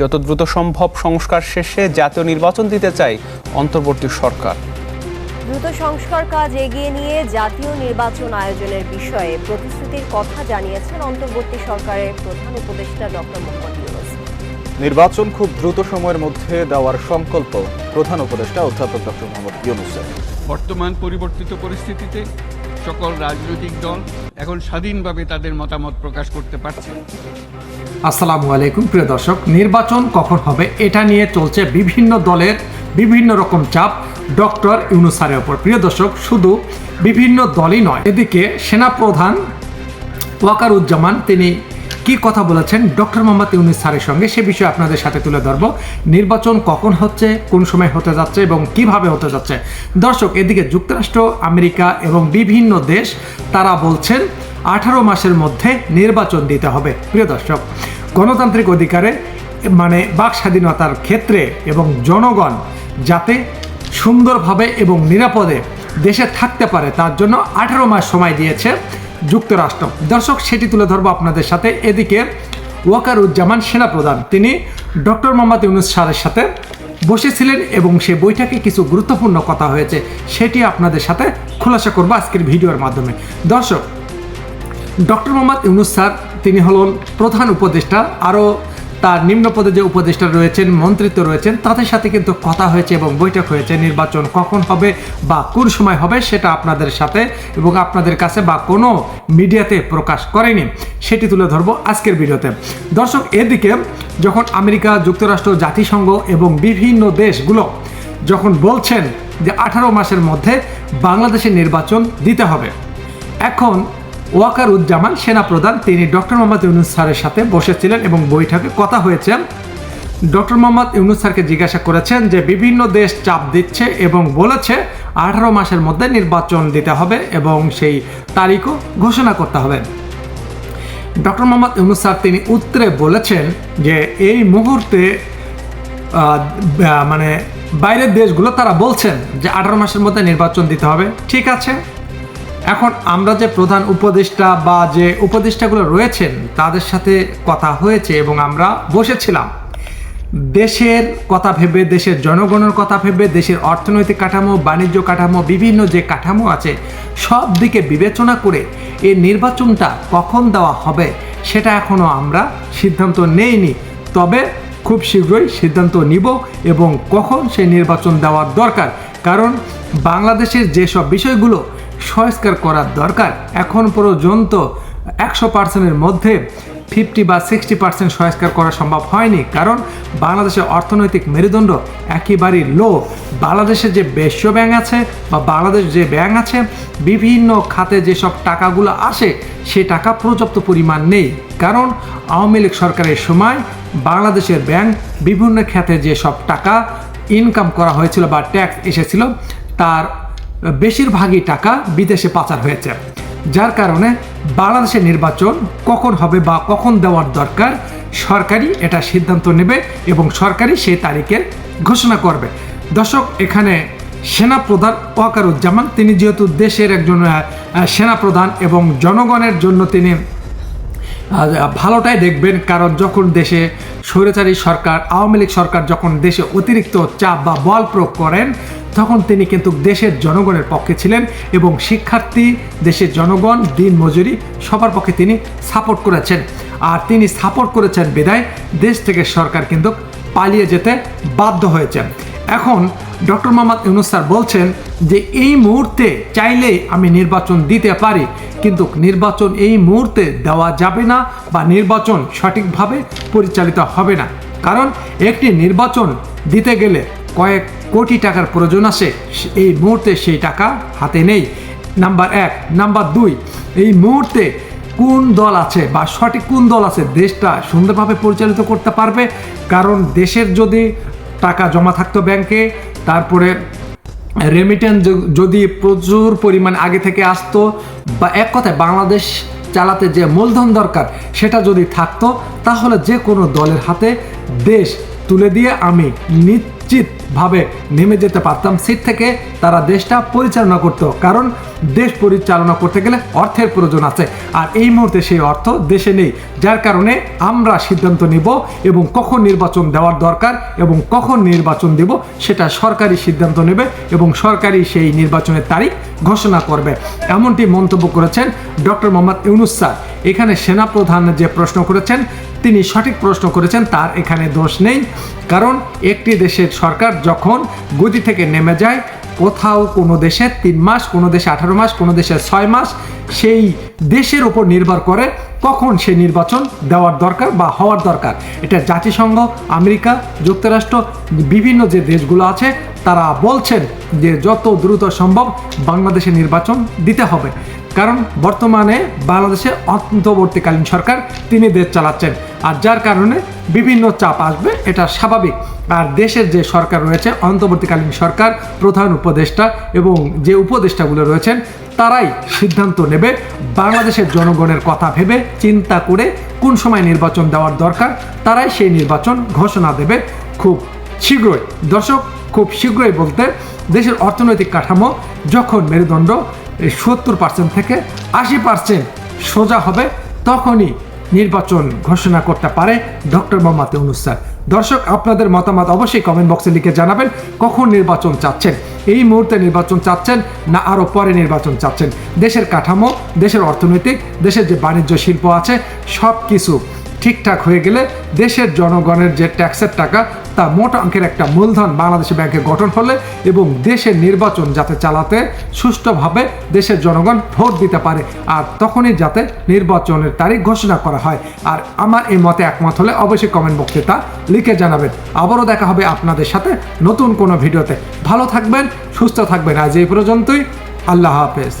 যত দ্রুত সম্ভব সংস্কার শেষে জাতীয় নির্বাচন দিতে চাই অন্তর্বর্তী সরকার। দ্রুত সংস্কার কাজ এগিয়ে নিয়ে জাতীয় নির্বাচন আয়োজনের বিষয়ে প্রতিশ্রুতির কথা জানিয়েছেন অন্তর্বর্তী সরকারের প্রধান উপদেষ্টা ডক্টর মোহাম্মদ ইউনুস। নির্বাচন খুব দ্রুত সময়ের মধ্যে দেওয়ার সংকল্প প্রধান উপদেষ্টা অধ্যাপক ডক্টর মোহাম্মদ ইউনুসের। বর্তমান পরিবর্তিত পরিস্থিতিতে সকল রাজনৈতিক দল এখন স্বাধীনভাবে তাদের মতামত প্রকাশ করতে পারছে। আসসালামু আলাইকুম, প্রিয় দর্শক। নির্বাচন কখন হবে এটা নিয়ে চলছে বিভিন্ন দলের বিভিন্ন রকম চাপ। ডক্টর ইউনুসারের ওপর। প্রিয় দর্শক, শুধু বিভিন্ন দলই নয়, এদিকে সেনাপ্রধান ওয়াকারুজ্জামান, তিনি কি কথা বলেছেন ডক্টর মোহাম্মদ ইউনুস স্যারের সঙ্গে সে বিষয়ে আপনাদের সাথে তুলে ধরব। নির্বাচন কখন হচ্ছে, কোন সময় হতে যাচ্ছে এবং কীভাবে হতে যাচ্ছে? দর্শক, এদিকে যুক্তরাষ্ট্র, আমেরিকা এবং বিভিন্ন দেশ, তারা বলছেন আঠারো মাসের মধ্যে নির্বাচন দিতে হবে। প্রিয় দর্শক, গণতান্ত্রিক অধিকারে মানে বাক স্বাধীনতার ক্ষেত্রে এবং জনগণ যাতে সুন্দরভাবে এবং নিরাপদে দেশে থাকতে পারে, তার জন্য আঠারো মাস সময় দিয়েছে। যুক্তরাষ্ট্র। দর্শক, সেটি তুলে ধরবো আপনাদের সাথে। এদিকে ওয়াকারুজ্জামান সেনাপ্রধান, তিনি ডক্টর মোহাম্মদ ইউনুস সারের সাথে বসেছিলেন এবং সে বৈঠকে কিছু গুরুত্বপূর্ণ কথা হয়েছে, সেটি আপনাদের সাথে খোলাসা করব আজকের ভিডিওর মাধ্যমে। দর্শক, ডক্টর মোহাম্মদ ইউনুস স্যার, তিনি হলেন প্রধান উপদেষ্টা, আরও তার নিম্ন পদে যে উপদেষ্টা রয়েছেন, মন্ত্রিত্ব রয়েছেন, তাদের সাথে কিন্তু কথা হয়েছে এবং বৈঠক হয়েছে, নির্বাচন কখন হবে বা কোন সময় হবে সেটা আপনাদের সাথে এবং আপনাদের কাছে বা কোনো মিডিয়াতে প্রকাশ করেনি। সেটি তুলে ধরবো আজকের ভিডিওতে। দর্শক, এদিকে যখন আমেরিকা, যুক্তরাষ্ট্র, জাতিসংঘ এবং বিভিন্ন দেশগুলো যখন বলছেন যে আঠারো মাসের মধ্যে বাংলাদেশের নির্বাচন দিতে হবে, এখন ওয়াকার উজ্জামান সেনাপ্রধান, তিনি ডক্টর মোহাম্মদ ইউনুস স্যারের সাথে বসেছিলেন এবং বৈঠকে কথা হয়েছে ডক্টর মোহাম্মদ ইউনুস স্যারকে জিজ্ঞাসা করেছেন যে, বিভিন্ন দেশ চাপ দিচ্ছে এবং বলেছে আঠারো মাসের মধ্যে নির্বাচন দিতে হবে এবং সেই তারিখও ঘোষণা করতে হবে। ডক্টর মোহাম্মদ ইউনুস স্যার, তিনি উত্তরে বলেছেন যে, এই মুহূর্তে মানে বাইরের দেশগুলো তারা বলছেন যে, আঠারো মাসের মধ্যে নির্বাচন দিতে হবে। ঠিক আছে? এখন আমরা যে প্রধান উপদেষ্টা বা যে উপদেষ্টাগুলো রয়েছেন, তাদের সাথে কথা হয়েছে এবং আমরা বসেছিলাম। দেশের কথা ভেবে, দেশের জনগণের কথা ভেবে, দেশের অর্থনৈতিক কাঠামো, বাণিজ্য কাঠামো, বিভিন্ন যে কাঠামো আছে, সব দিকে বিবেচনা করে এই নির্বাচনটা কখন দেওয়া হবে, সেটা এখনও আমরা সিদ্ধান্ত নেইনি। তবে খুব শীঘ্রই সিদ্ধান্ত নিব এবং কখন সেই নির্বাচন দেওয়ার দরকার। কারণ বাংলাদেশের যেসব বিষয়গুলো সংস্কার করার দরকার। এখন পর্যন্ত একশো পার্সেন্টের মধ্যে ফিফটি বা সিক্সটি পার্সেন্ট সংস্কার করা সম্ভব হয়নি। কারণ বাংলাদেশের অর্থনৈতিক মেরুদণ্ড একেবারেই লো বাংলাদেশে যে বিশ্ব ব্যাংক আছে বা বাংলাদেশ যে ব্যাংক আছে, বিভিন্ন খাতে যেসব টাকাগুলো আসে, সে টাকা পর্যাপ্ত পরিমাণ নেই। কারণ আওয়ামী লীগ সরকারের সময় বাংলাদেশের ব্যাংক বিভিন্ন খাতে যেসব টাকা ইনকাম করা হয়েছিল বা ট্যাক্স এসেছিল, তার বেশিরভাগই টাকা বিদেশে পাচার হয়েছে, যার কারণে বাংলাদেশের নির্বাচন কখন হবে বা কখন দেওয়ার দরকার সরকারি এটা সিদ্ধান্ত নেবে এবং সরকারি সেই তারিখের ঘোষণা করবে। দর্শক, এখানে সেনাপ্রধান ওয়াকারুজ্জামান, তিনি যেহেতু দেশের একজন সেনাপ্রধান এবং জনগণের জন্য তিনি ভালোটাই দেখবেন, কারণ যখন দেশে স্বৈরাচারী সরকার, আওয়ামী লীগ সরকার যখন দেশে অতিরিক্ত চাপ বা বল প্রয়োগ করেন তখন তিনি কিন্তু দেশের জনগণের পক্ষে ছিলেন এবং শিক্ষার্থী, দেশের জনগণ দিন মজুরি সবার পক্ষে তিনি সাপোর্ট করেছেন। আর তিনি সাপোর্ট করেছেন বিদায়, দেশ থেকে সরকার কিন্তু পালিয়ে যেতে বাধ্য হয়েছেন এখন ডক্টর মোহাম্মদ ইউনুস স্যার বলছেন যে, এই মুহূর্তে চাইলেই আমি নির্বাচন দিতে পারি, কিন্তু নির্বাচন এই মুহূর্তে দেওয়া যাবে না বা নির্বাচন সঠিকভাবে পরিচালিত হবে না। কারণ একটি নির্বাচন দিতে গেলে কয়েক কোটি টাকার প্রয়োজন আসে এই মুহূর্তে সেই টাকা হাতে নেই। নাম্বার এক। নাম্বার দুই, এই মুহূর্তে কোন দল আছে বা সঠিক কোন দল আছে দেশটা সুন্দরভাবে পরিচালিত করতে পারবে? কারণ দেশের যদি টাকা জমা থাকতো ব্যাংকে, তারপরে রেমিটেন্স যদি প্রচুর পরিমাণ আগে থেকে আসতো, বা এক কথায় বাংলাদেশ চালাতে যে মূলধন দরকার সেটা যদি থাকতো, তাহলে যে কোনো দলের হাতে দেশ তুলে দিয়ে আমি নিশ্চিতভাবে নেমে যেতে পারতাম। সিট থেকে তারা দেশটা পরিচালনা করত। কারণ দেশ পরিচালনা করতে গেলে অর্থের প্রয়োজন আছে। আর এই মুহূর্তে সেই অর্থ দেশে নেই, যার কারণে আমরা সিদ্ধান্ত নিব এবং কখন নির্বাচন দেওয়ার দরকার এবং কখন নির্বাচন দেব, সেটা সরকারি সিদ্ধান্ত নেবে এবং সরকারি সেই নির্বাচনের তারিখ ঘোষণা করবে। এমনটি মন্তব্য করেছেন ডক্টর মোহাম্মদ ইউনুস স্যার। এখানে সেনাপ্রধান যে প্রশ্ন করেছেন, তিনি সঠিক প্রশ্ন করেছেন, তার এখানে দোষ নেই। কারণ একটি দেশের সরকার যখন গদি থেকে নেমে যায় কোথাও কোনো দেশে তিন মাস, কোনো দেশে আঠারো মাস, কোনো দেশে ছয় মাস সেই দেশের উপর নির্ভর করে কখন সে নির্বাচন দেওয়ার দরকার বা হওয়ার দরকার। এটা জাতিসংঘ, আমেরিকা, যুক্তরাষ্ট্র, বিভিন্ন যে দেশগুলো আছে তারা বলছেন যে যত দ্রুত সম্ভব বাংলাদেশে নির্বাচন দিতে হবে। কারণ বর্তমানে বাংলাদেশে অন্তর্বর্তীকালীন সরকার তিনি দেশ চালাচ্ছেন। আর যার কারণে বিভিন্ন চাপ আসবে, এটা স্বাভাবিক। আর দেশের যে সরকার রয়েছে, অন্তর্বর্তীকালীন সরকার, প্রধান উপদেষ্টা এবং যে উপদেষ্টাগুলো রয়েছেন, তারাই সিদ্ধান্ত নেবে বাংলাদেশের জনগণের কথা ভেবে চিন্তা করে কোন সময় নির্বাচন দেওয়ার দরকার। তারাই সেই নির্বাচন ঘোষণা দেবে। খুব শীঘ্রই, দর্শক, খুব শীঘ্রই বলতে দেশের অর্থনৈতিক কাঠামো যখন মেরুদণ্ড সত্তর পার্সেন্ট থেকে আশি পার্সেন্ট সোজা হবে, তখনই নির্বাচন ঘোষণা করতে পারে ডক্টর মোহাম্মদ স্যার। দর্শক, আপনাদের মতামত অবশ্যই কমেন্ট বক্সে লিখে জানাবেন, কখন নির্বাচন চাচ্ছেন? এই মুহূর্তে নির্বাচন চাচ্ছেন না আরও পরে নির্বাচন চাচ্ছেন? দেশের কাঠামো, দেশের অর্থনৈতিক, দেশের যে বাণিজ্য শিল্প আছে সব কিছু ঠিকঠাক হয়ে গেলে দেশের জনগণের যে ট্যাক্সের টাকা তা মোটা অঙ্কের একটা মূলধন বাংলাদেশ ব্যাংকে গঠন হলে এবং দেশের নির্বাচন যাতে চালাতে সুষ্ঠুভাবে দেশের জনগণ ভোট দিতে পারে, আর তখনই যাতে নির্বাচনের তারিখ ঘোষণা করা হয়। আর আমার এই মতে একমত হলে অবশ্যই কমেন্ট বক্সে তা লিখে জানাবেন। আবারও দেখা হবে আপনাদের সাথে নতুন কোনো ভিডিওতে। ভালো থাকবেন, সুস্থ থাকবেন। আজ এই পর্যন্তই। আল্লাহ হাফেজ।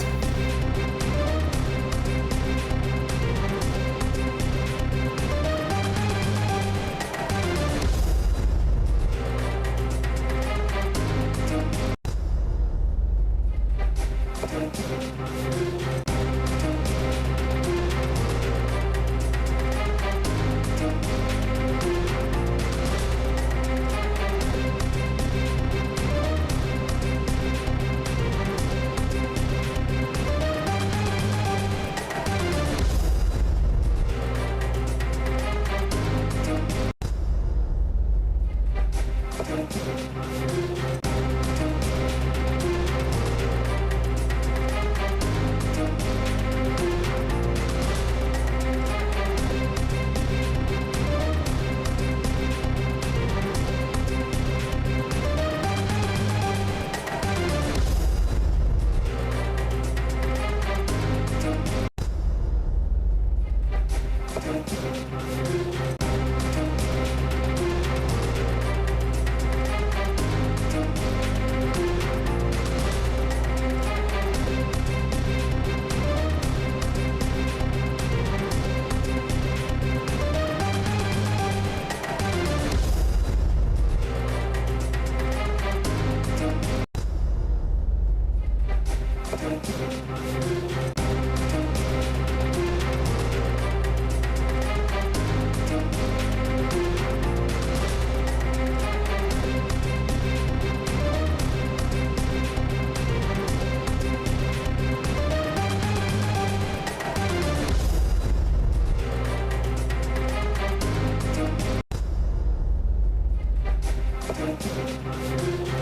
Música